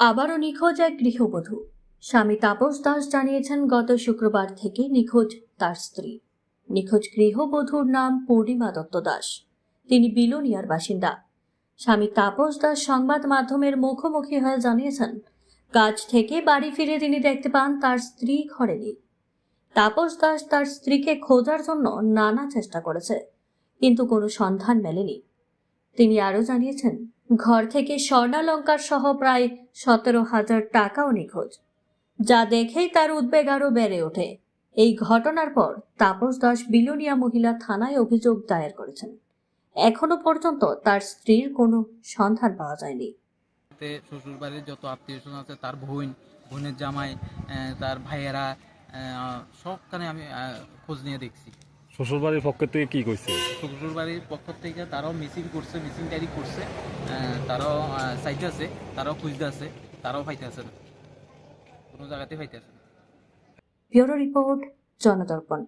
আবারও নিখোঁজ এক গৃহবধূ। স্বামী তাপস দাস জানিয়েছেন, গত শুক্রবার থেকে নিখোঁজ তার স্ত্রী। নিখোঁজ গৃহবধূর নাম পূর্ণিমা দত্ত দাস। তিনি বিলোনিয়ার বাসিন্দা। স্বামী তাপস দাস সংবাদ মাধ্যমের মুখোমুখি হয়ে জানিয়েছেন, কাজ থেকে বাড়ি ফিরে তিনি দেখতে পান তার স্ত্রী ঘরে নেই। তাপস দাস তার স্ত্রীকে খোঁজার জন্য নানা চেষ্টা করেছে, কিন্তু কোনো সন্ধান মেলেনি। তিনি আরও জানিয়েছেন, ঘর থেকে স্বর্ণালঙ্কার সহ প্রায় সতেরো হাজার টাকাও নিখোঁজ। যা দেখেই তার উদ্বেগ আরও বেড়ে ওঠে। এই ঘটনার পর তাপস দাস বিলোনিয়া মহিলা থানায় অভিযোগ দায়ের করেছেন। এখনও পর্যন্ত তার স্ত্রীর কোনো সন্ধান পাওয়া যায়নি। শ্বশুর বাড়ির যত আত্মীয় স্বজন আছে, তার বোন, বোনের জামাই তার ভাইয়েরা সবখানে আমি খোঁজ নিয়ে দেখছি। শ্বশুরবাড়ির পক্ষ থেকে কি কইছে? শ্বশুর বাড়ির পক্ষ থেকে তারাও মিসিং করছে মিসিং ডায়েরি করছে তারাও সাইটে আছে তারাও খুঁজতে আছে তারাও পাইতে আছে না। কোনো জায়গাতে পাইতে আছে না। Bureau report Janadarpan.